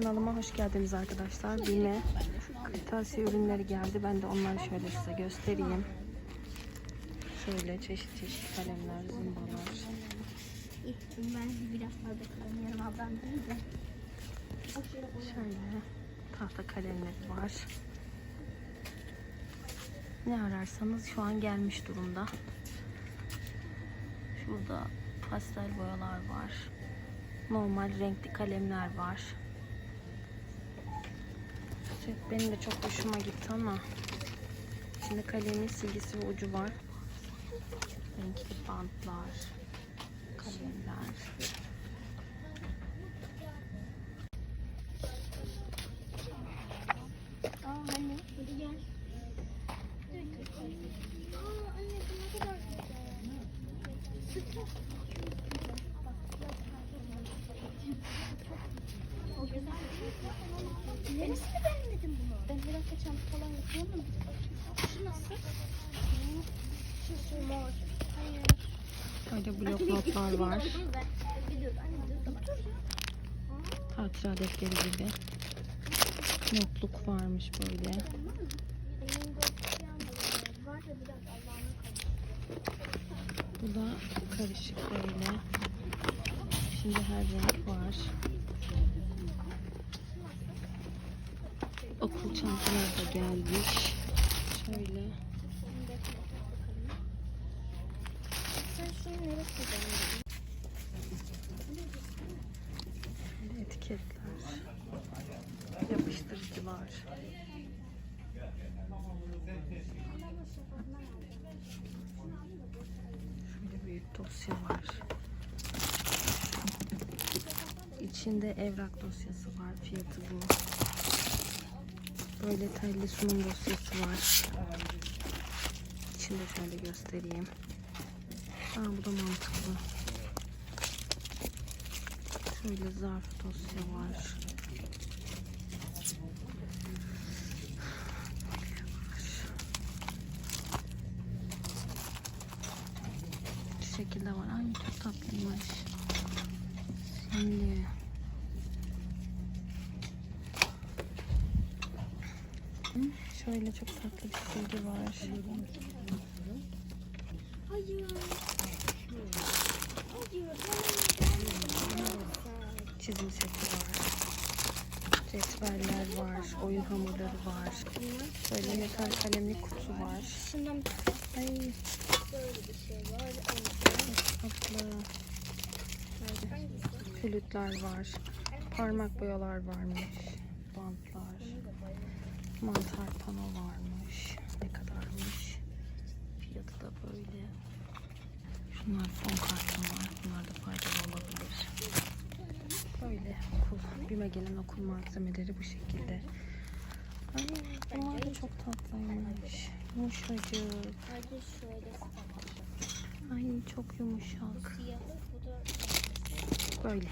Kanalıma hoş geldiniz arkadaşlar. Bime kırtasiye ürünleri geldi. Ben de onları şöyle size göstereyim. Şöyle çeşit çeşit kalemler, zımbalar. Ben biraz fazla kullanıyorum ablam değil de. Şöyle tahta kalemleri var. Ne ararsanız şu an gelmiş durumda. Şurada pastel boyalar var. Normal renkli kalemler var. Şey, Benim de çok hoşuma gitti ama içinde kalemin silgisi ve ucu var. Renkli bantlar, kalemler. Aa anne hadi gel. Anne ne kadar güzel. O güzel. Beğenmedin bunu? Ben biraz kaçan falan yapıyorum. Şu nasıl? Şu mor. Hayır. Böyle blok notlar var. Hatıra defteri gibi. Notluk varmış böyle. Bu da karışık böyle. Şimdi her renk var. Okul çantalar da gelmiş. Şöyle. Etiketler. Yapıştırıcılar. Şöyle büyük dosya var. İçinde evrak dosyası var. Fiyatı bu. Böyle telli sunum dosyası var. İçinde şöyle göstereyim. Aa, bu da mantıklı. Şöyle zarf dosya var. Şekilde var. Ay çok tatlıymış. Şimdi Hı, şöyle çok tatlı bir silgi var. Çizim seti var. Cetveller var. Oyun hamurları var. Böyle metal kalemli kutu var. Ay böyle bir şey var. tatlı. Var. Parmak boyalar varmış. Bantlar. Mantar pano varmış. Ne kadarmış? Fiyatı da böyle. Şunlar fon kartonlar. Bunlar da faydalı olabilir. Böyle okul. Bime gelen okul malzemeleri bu şekilde. Ay bunlar da çok tatlıymış. Yumuşacık. Ay çok yumuşak. Böyle.